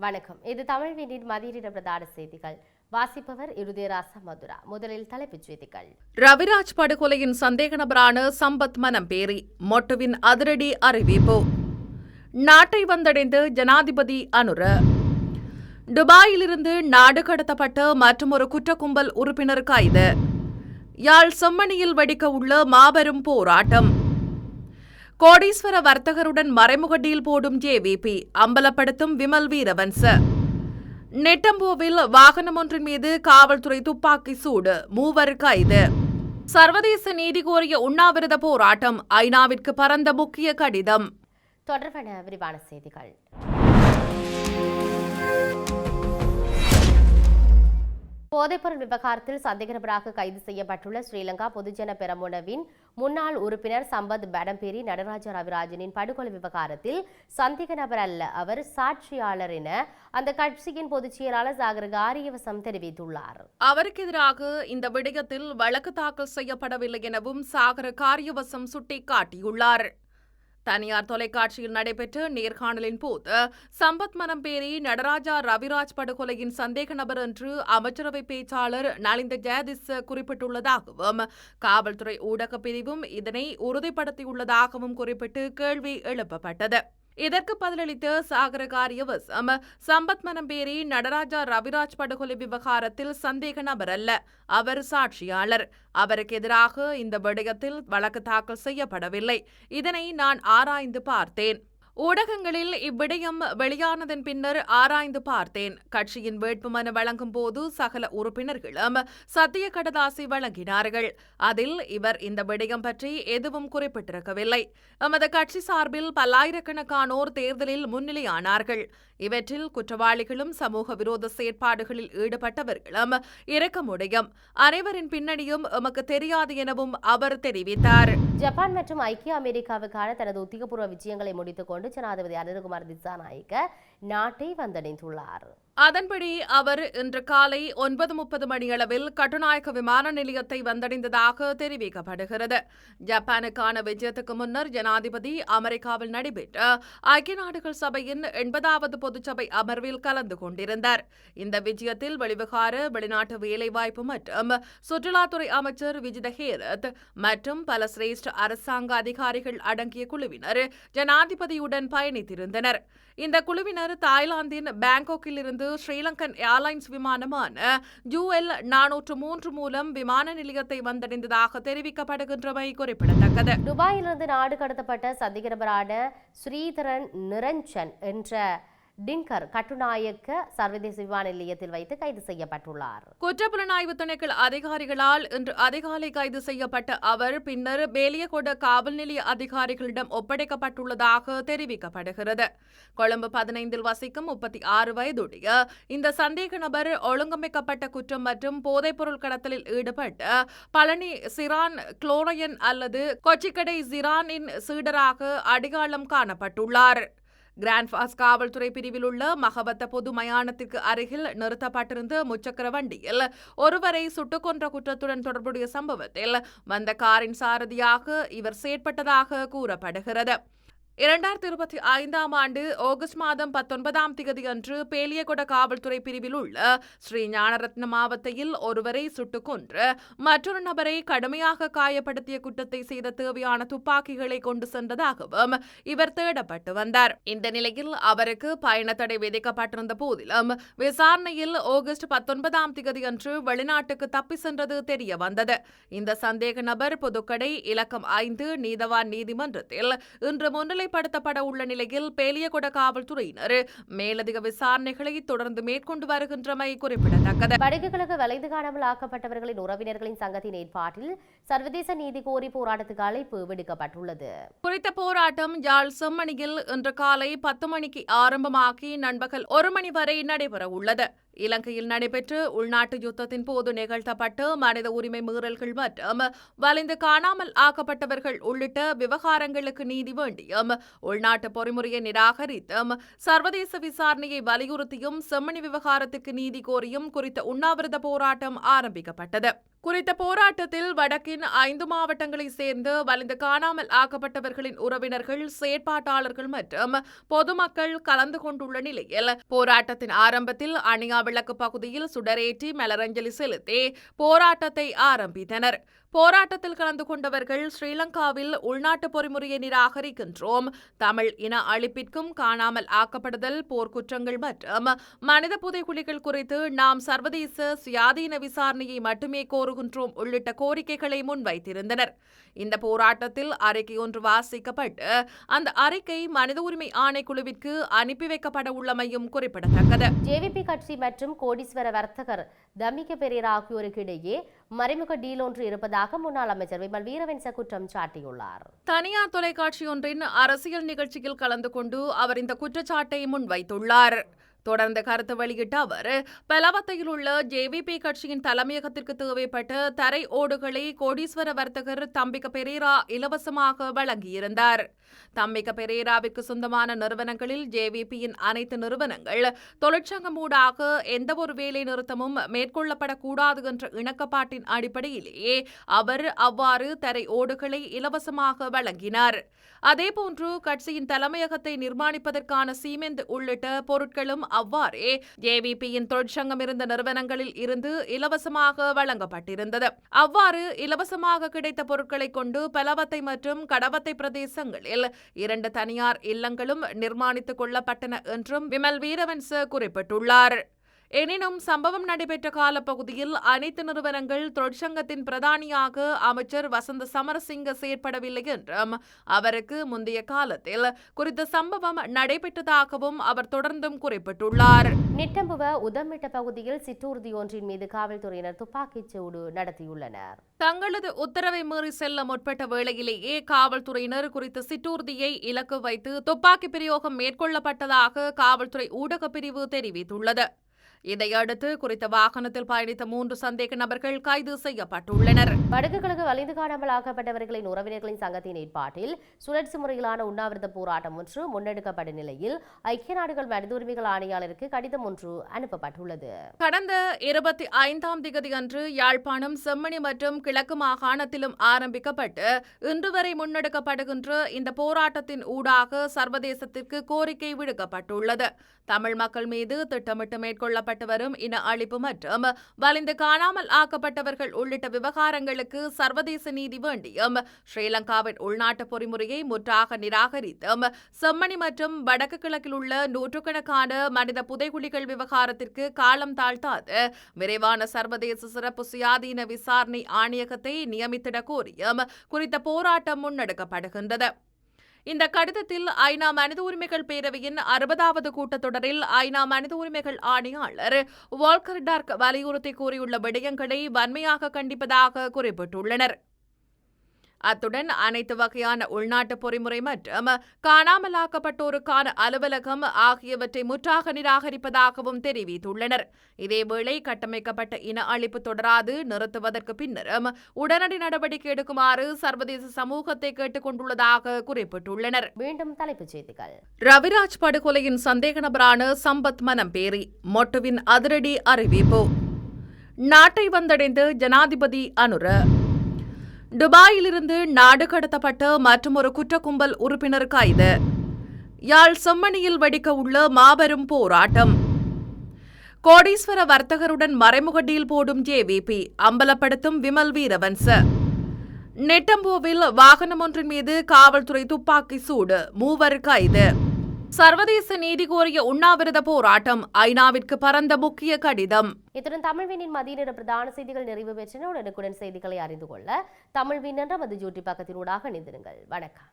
வணக்கம். இது தமிழ் வீட்டின் மதியிட பிரதான செய்திகள். வாசிப்பவர் இருதயராச மதுரா. முதலில் தலைப்புச் செய்திகள். ரவிராஜ் படுகொலையின் சந்தேக நபரான சம்பத் மனம்பேரி மொட்டுவின் அதிரடி அறிவிப்பு. நாட்டை வந்தடைந்த ஜனாதிபதி அனுர. துபாயிலிருந்து நாடு கடத்தப்பட்ட மற்றொரு குற்ற கும்பல் உறுப்பினர் கைது. யாழ் செம்மணியில் வெடிக்க உள்ள மாபெரும் போராட்டம். கோடீஸ்வர வர்த்தகருடன் மறைமுக டீல் போடும் ஜேவிபி அம்பலப்படுத்தும் விமல் வீரவன்ச. நெட்டம்போவில் வாகனம் ஒன்றின் மீது காவல்துறை துப்பாக்கி சூடு மூவர் கைது. சர்வதேச நீதி கோரிய உண்ணாவிரத போராட்டம் ஐநாவிற்கு பரந்த முக்கிய கடிதம். தொடர்பான விரிவான செய்திகள். போதைப்பொருள் விவகாரத்தில் சந்தேக நபராக கைது செய்யப்பட்டுள்ள ஸ்ரீலங்கா பொதுஜன பெரமுனவின் முன்னாள் உறுப்பினர் சம்பத் படம்பேரி நடராஜ ரவிராஜனின் படுகொலை விவகாரத்தில் சந்தேக நபர் அல்ல அவர் சாட்சியாளர் என அந்த கட்சியின் பொதுச் செயலாளர் சாகர் காரியவசம் தெரிவித்துள்ளார். அவருக்கு எதிராக இந்த விடயத்தில் வழக்கு தாக்கல் செய்யப்படவில்லை எனவும் சாகர காரியவசம் சுட்டிக்காட்டியுள்ளார். தனியார் தொலைக்காட்சியில் நடைபெற்ற நேர்காணலின் போது சம்பத் மனம்பேரி நடராஜா ரவிராஜ் படுகொலையின் சந்தேக நபர் என்று அமைச்சரவை பேச்சாளர் நலிந்த ஜெயதிஸ் குறிப்பிட்டுள்ளதாகவும் காவல்துறை ஊடகப் பிரிவும் இதனை உறுதிப்படுத்தியுள்ளதாகவும் குறிப்பிட்டு கேள்வி எழுப்பப்பட்டது. இதற்கு பதிலளித்த சாகர காரியவசம் சம்பத் மனம்பேரி நடராஜா ரவிராஜ் படுகொலை விவகாரத்தில் சந்தேக நபர் அல்ல அவர் சாட்சியாளர். அவருக்கு எதிராக இந்த விடயத்தில் வழக்கு தாக்கல் செய்யப்படவில்லை. இதனை நான் ஆராய்ந்து பார்த்தேன். ஊடகங்களில் இவ்விடயம் வெளியானதன் பின்னர் ஆராய்ந்து பார்த்தேன். கட்சியின் வேட்புமனு வழங்கும் போது சகல உறுப்பினர்களும் சத்திய கடதாசி வழங்கினார்கள். அதில் இவர் இந்த விடயம் பற்றி எதுவும் குறிப்பிட்டிருக்கவில்லை. எமது கட்சி சார்பில் பல்லாயிரக்கணக்கானோர் தேர்தலில் முன்னிலையானார்கள். இவற்றில் குற்றவாளிகளும் சமூக விரோத செயற்பாடுகளில் ஈடுபட்டவர்களும் இருக்க முடியும். அனைவரின் பின்னணியும் எமக்கு தெரியாது எனவும் அவர் தெரிவித்தார். ஜப்பான் மற்றும் ஐக்கிய அமெரிக்காவுக்கான தனது உத்தியோகபூர்வ விஜயங்களை முடித்துக் கொண்டு ஜனாதிபதி அனுகுமார் திசாநாயக்க நாட்டை வந்தடைந்துள்ளார். அதன்படி அவர் இன்று காலை ஒன்பது முப்பது மணியளவில் கட்டுநாயக்க விமான நிலையத்தை வந்தடைந்ததாக தெரிவிக்கப்படுகிறது. ஜப்பானுக்கான விஜயத்துக்கு முன்னர் ஜனாதிபதி அமெரிக்காவில் நடைபெற்ற ஐக்கிய நாடுகள் சபையின் எண்பதாவது பொதுச்சபை அமர்வில் கலந்து கொண்டிருந்தார். இந்த விஜயத்தில் வெளிவிகார வெளிநாட்டு வேலைவாய்ப்பு மற்றும் சுற்றுலாத்துறை அமைச்சர் விஜித ஹேரத் மற்றும் பல சிரேஷ்ட அரசாங்க அதிகாரிகள் அடங்கிய குழுவினர் ஜனாதிபதியுடன் பயணித்திருந்தனர். இந்த குழுவினர் தாய்லாந்தின் பேங்காக்கில் இருந்து ஸ்ரீலங்கன் ஏர்லைன்ஸ் விமானமான ஜூஎல் நானூற்று மூன்று மூலம் விமான நிலையத்தை வந்தடைந்ததாக தெரிவிக்கப்படுகின்றமை குறிப்பிடத்தக்கது. துபாயிலிருந்து நாடு கடத்தப்பட்ட சந்தேக நபரான ஸ்ரீதரன் நிரஞ்சன் என்ற டிங்கர் கட்டுநாயக்க சர்வதேச விமான நிலையத்தில் வைத்து கைது செய்யப்பட்டுள்ளார். குற்றப்புலனாய்வு துணைக்கள் அதிகாரிகளால் இன்று அதிகாலை கைது செய்யப்பட்ட அவர் பின்னர் பேலியகொட காவல் நிலைய அதிகாரிகளிடம் ஒப்படைக்கப்பட்டுள்ளதாக தெரிவிக்கப்படுகிறது. கொழும்பு பதினைந்தில் வசிக்கும் முப்பத்தி ஆறு வயதுடைய இந்த சந்தேக நபர் ஒழுங்கமைக்கப்பட்ட குற்றம் மற்றும் போதைப்பொருள் கடத்தலில் ஈடுபட்ட பழனி சிரான் குளோரையன் அல்லது கொச்சிக்கடை சிரானின் சீடராக அடையாளம் காணப்பட்டுள்ளார். கிராண்ட்பாஸ் காவல்துறை பிரிவில் உள்ள மகபத்த பொது மயானத்திற்கு அருகில் நிறுத்தப்பட்டிருந்த முச்சக்கர வண்டியில் ஒருவரை சுட்டுக் கொன்ற குற்றத்துடன் தொடர்புடைய சம்பவத்தில் வந்த காரின் சாரதியாக இவர் செயற்பட்டதாக கூறப்படுகிறது. இரண்டாயிரத்தி இருபத்தி ஐந்தாம் ஆண்டு ஆகஸ்ட் மாதம் பத்தொன்பதாம் தேதி அன்று பேலியகொட காவல்துறை பிரிவில் உள்ள ஸ்ரீ ஞானரத்ன மாவட்டத்தில் ஒருவரை சுட்டுக் கொன்று மற்றொரு நபரை கடுமையாக காயப்படுத்திய குற்றத்தை செய்த தேவையான துப்பாக்கிகளை கொண்டு சென்றதாகவும் இவர் தேடப்பட்டு வந்தார். இந்த நிலையில் அவருக்கு பயண தடை விதிக்கப்பட்டிருந்த போதிலும் விசாரணையில் ஆகஸ்ட் பத்தொன்பதாம் தேதி அன்று வெளிநாட்டுக்கு தப்பி சென்றது தெரிய வந்தது. இந்த சந்தேக நபர் புதுக்கடை இலக்கம் ஐந்து நீதவான் நீதிமன்றத்தில் இன்று முன்னிலை முன்னிலைப்படுத்தப்பட உள்ள நிலையில் பேலியகொட காவல்துறையினர் மேலதிக விசாரணைகளை தொடர்ந்து மேற்கொண்டு வருகின்றமை குறிப்பிடத்தக்கது. வடக்கு வளைந்து காணாமல் ஆக்கப்பட்டவர்களின் உறவினர்களின் சங்கத்தின் ஏற்பாட்டில் சர்வதேச நீதி கோரி போராட்டத்துக்கு அழைப்பு விடுக்கப்பட்டுள்ளது. குறித்த போராட்டம் யாழ் செம்மணியில் இன்று காலை பத்து மணிக்கு ஆரம்பமாகி நண்பகல் ஒரு மணி வரை நடைபெற உள்ளது இலங்கையில் நடைபெற்ற உள்நாட்டு யுத்தத்தின் போது நிகழ்த்தப்பட்ட மனித உரிமை மீறல்கள் மற்றும் வலிந்து காணாமல் ஆக்கப்பட்டவர்கள் உள்ளிட்ட விவகாரங்களுக்கு நீதி வேண்டியும் உள்நாட்டு பொறிமுறையை நிராகரித்தும் சர்வதேச விசாரணையை வலியுறுத்தியும் செம்மணி விவகாரத்துக்கு நீதி கோரியும் குறித்த உண்ணாவிரத போராட்டம் ஆரம்பிக்கப்பட்டது. குறித்த போராட்டத்தில் வடக்கின் ஐந்து மாவட்டங்களைச் சேர்ந்து வலிந்து காணாமல் ஆக்கப்பட்டவர்களின் உறவினர்கள் செயற்பாட்டாளர்கள் மற்றும் பொதுமக்கள் கலந்து கொண்டுள்ள நிலையில் போராட்டத்தின் ஆரம்பத்தில் அணியா விளக்கு பகுதியில் சுடரேற்றி மலரஞ்சலி செலுத்தி போராட்டத்தை ஆரம்பித்தனர். போராட்டத்தில் கலந்து கொண்டவர்கள் ஸ்ரீலங்காவில் உள்நாட்டு பொறிமுறையை நிராகரிக்கின்றோம். தமிழ் இன அழிப்பிற்கும் காணாமல் ஆக்கப்படுதல் போர்க்குற்றங்கள் மற்றும் மனித புதைகுலிகள் குறித்து நாம் சர்வதேச சுயாதீன விசாரணையை மட்டுமே கோருகின்றோம் உள்ளிட்ட கோரிக்கைகளை முன்வைத்திருந்தனர். இந்த போராட்டத்தில் அறிக்கை ஒன்று வாசிக்கப்பட்டு அந்த அறிக்கை மனித உரிமை ஆணைக்குழுவிற்கு அனுப்பி வைக்கப்பட உள்ளமையும் குறிப்பிடத்தக்கது. ஜேவிபி கட்சி மற்றும் கோடீஸ்வர வர்த்தகர் தமிக பெரேரா ஆகியோருக்கு இடையே மறைமுக டீல் ஒன்று இருப்பதாக முன்னாள் அமைச்சர் விமல் வீரவென்ச குற்றம் சாட்டியுள்ளார். தனியார் தொலைக்காட்சி ஒன்றின் அரசியல் நிகழ்ச்சியில் கலந்து கொண்டு அவர் இந்த குற்றச்சாட்டை முன்வைத்துள்ளார். தொடர்ந்து கருத்து வெளியிட்ட அவர் பலவத்தையில் உள்ள ஜேவிபி கட்சியின் தலைமையகத்திற்கு தேவைப்பட்ட தரை ஓடுகளை கோடீஸ்வர வர்த்தகர் தம்பிக்க பெரேரா இலவசமாக வழங்கியிருந்தார். தம்பிக்க பெரேராவிற்கு சொந்தமான நிறுவனங்களில் ஜேவிபியின் அனைத்து நிறுவனங்கள் தொழிற்சங்கம் ஊடாக எந்தவொரு வேலை நிறுத்தமும் மேற்கொள்ளப்படக்கூடாது என்ற இணக்கப்பாட்டின் அடிப்படையிலேயே அவர் அவ்வாறு தரை ஓடுகளை இலவசமாக வழங்கினார். அதேபோன்று கட்சியின் தலைமையகத்தை நிர்மாணிப்பதற்கான சீமெந்து உள்ளிட்ட பொருட்களும் அவ்வாறே ஏவிபியின் தொழிற்சங்கம் இருந்த நிறுவனங்களில் இருந்து இலவசமாக வழங்கப்பட்டிருந்தது. அவ்வாறு இலவசமாக கிடைத்த பொருட்களை கொண்டு பலவத்தை மற்றும் கடவத்தை பிரதேசங்களில் இரண்டு தனியார் இல்லங்களும் நிர்மாணித்துக் கொள்ளப்பட்டன என்றும் விமல் வீரவன்ச குறிப்பிட்டுள்ளார். எனினும் சம்பவம் நடைபெற்ற காலப்பகுதியில் அனைத்து நிறுவனங்கள் தொழிற்சங்கத்தின் பிரதானியாக அமைச்சர் வசந்த சமரசிங்க செயற்படவில்லை என்றும் அவருக்கு முந்தைய காலத்தில் குறித்த சம்பவம் நடைபெற்றதாகவும் அவர் தொடர்ந்தும் குறிப்பிட்டுள்ளார். நிட்டம்புவ உதமிட்ட பகுதியில் சிற்றூர்தி ஒன்றின் மீது காவல்துறையினர் துப்பாக்கிச் சூடு நடத்தியுள்ளனர். தங்களது உத்தரவை மீறி செல்ல முற்பட்ட வேளையிலேயே காவல்துறையினர் குறித்த சிற்றூர்தியை இலக்கு வைத்து துப்பாக்கி பிரயோகம் மேற்கொள்ளப்பட்டதாக காவல்துறை ஊடகப் பிரிவு தெரிவித்துள்ளது. இதையடுத்து குறித்த வாகனத்தில் பயணித்த மூன்று சந்தேக நபர்கள் கைது செய்யப்பட்டுள்ளனர். வடக்கு கிழக்கு வலிந்து காணாமல் ஆக்கப்பட்டவர்களின் உறவினர்களின் சங்கத்தின் ஏற்பாட்டில் சுழற்சி முறையிலான உண்ணாவிரத போராட்டம் ஒன்று முன்னெடுக்கப்பட்ட நிலையில் ஐக்கிய நாடுகள் மனித உரிமைகள் ஆணையாளருக்கு கடிதம் ஒன்று அனுப்பப்பட்டுள்ளது. கடந்த இருபத்தி ஐந்தாம் திகதி அன்று யாழ்ப்பாணம் செம்மணி மற்றும் கிழக்கு மாகாணத்திலும் ஆரம்பிக்கப்பட்டு இன்று வரை முன்னெடுக்கப்படுகின்ற இந்த போராட்டத்தின் ஊடாக சர்வதேசத்திற்கு கோரிக்கை விடுக்கப்பட்டுள்ளது. தமிழ் மக்கள் மீது திட்டமிட்டு மேற்கொள்ளப்பட்டு வரும் இன அழிப்பு மற்றும் வலிந்து காணாமல் ஆக்கப்பட்டவர்கள் உள்ளிட்ட விவகாரங்களுக்கு சர்வதேச நீதி வேண்டியும் ஸ்ரீலங்காவின் உள்நாட்டு பொறிமுறையை முற்றாக நிராகரித்தும் செம்மணி மற்றும் வடக்கு கிழக்கில் உள்ள நூற்றுக்கணக்கான மனித புதைகுழிகள் விவகாரத்திற்கு காலம் தாழ்த்தாது. விரைவான சர்வதேச சிறப்பு சுயாதீன விசாரணை ஆணையகத்தை நியமித்திட கோரியும் குறித்த போராட்டம் முன்னெடுக்கப்படுகின்றது. இந்த கடிதத்தில் ஐநா மனித உரிமைகள் பேரவையின் அறுபதாவது கூட்டத்தொடரில் ஐநா மனித உரிமைகள் ஆணையாளர் வால்கர் டார்க் வலியுறுத்தி கூறியுள்ள விடயங்களை வன்மையாக கண்டிப்பதாக குறிப்பிட்டுள்ளனர். அத்துடன் அனைத்து வகையான உள்நாட்டு பொறிமுறை மற்றும் காணாமலாக்கப்பட்டோருக்கான அலுவலகம் ஆகியவற்றை முற்றாக நிராகரிப்பதாகவும் தெரிவித்துள்ளனர். இதேவேளை கட்டமைக்கப்பட்ட இன அழிப்பு தொடராது நிறுத்துவதற்கு பின்னரும் உடனடி நடவடிக்கை எடுக்குமாறு சர்வதேச சமூகத்தை கேட்டுக் கொண்டுள்ளதாக குறிப்பிட்டுள்ளனர். மீண்டும் தலைப்புச் செய்திகள். ரவிராஜ் படுகொலையின் சந்தேக நபரான சம்பத் மனம்பேரி மொட்டுவின் அதிரடி அறிவிப்பு. நாட்டை வந்தடைந்த ஜனாதிபதி அனுர துபாயிலிருந்து நாடு கடத்தப்பட்ட மற்றொரு குற்ற கும்பல் உறுப்பினர் கைது. யாழ் செம்மணியில் வெடிக்க உள்ள மாபெரும் போராட்டம். கோடீஸ்வர வர்த்தகருடன் மறைமுக டீல் போடும் ஜேவிபி அம்பலப்படுத்தும் விமல் வீரவன்ச. நெட்டம்போவில் வாகனம் ஒன்றின் மீது காவல்துறை துப்பாக்கி சூடு மூவர் கைது. சர்வதேச நீதி கோரிய உண்ணாவிரத போராட்டம் ஐநாவிற்கு பரந்த முக்கிய கடிதம். இத்துடன் தமிழ்வினின் மதிய நேர பிரதான செய்திகள் நிறைவு பெற்றன உடனுக்குடன் செய்திகளை அறிந்து கொள்ள தமிழ்வின் என்ற மது ஜூட்டி பக்கத்தினூடாக இணைந்திருங்கள். வணக்கம்.